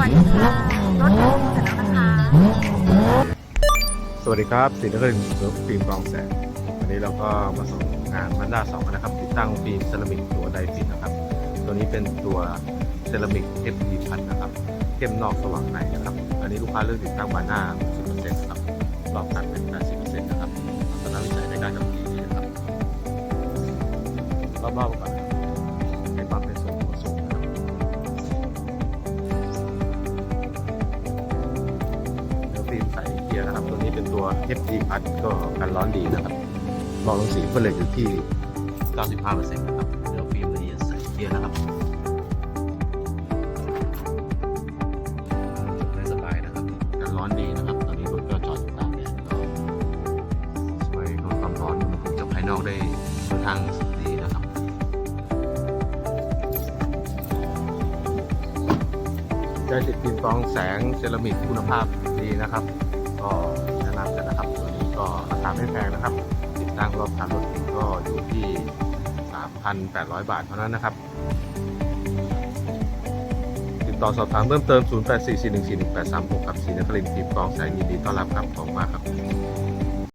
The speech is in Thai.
วัสดีค่ะรถของเสร็จแล้วนะคะสวัสดีครับสินครินทร์ฟิล์มกรองแสงวันนี้เราก็มาส่งงานมันด้าสองนะครับ ติดตั้งฟิล์มเซรามิกตัวไดฟินนะครับ ตัวนี้เป็นตัวเซรามิก FD พันนะครับเข้มนอกสว่างในนะครับ อันนี้ลูกค้าเลือกติดตั้งบานหน้า 60%นะครับรอบคันเป็น 80%นะครับทัศนวิสัยในการขับขี่ดีนะครับรอบๆก่อน FD พัดก็กันร้อนดีนะครับรองลงสีเฟลเลตอยู่ที่ 95%นะครับเนื้อฟิล์มละเอียดใสเกียร์นะครับได้สบายนะครับกันร้อนดีนะครับ ตอนนี้รถก็จอดอยู่กลางแดดก็ช่วยลดความร้อนอุณหภูมิจากภายนอกได้ค่อนข้างดีนะครับได้ติดฟิล์มกองแสงเซรามิกคุณภาพดีนะครับก็ แนะนำกันนะครับตัวนี้ก็ราคาไม่แพงนะครับ ติดตั้งรอบคันรถก็อยู่ที่ 3,800 บาทเท่านั้นนะครับ ติดต่อสอบถามเพิ่มเติม 0844141836 ครับศรีนครินทร์ฟิล์มกองแสงยินดีต้อนรับครับขอบคุณมากครับ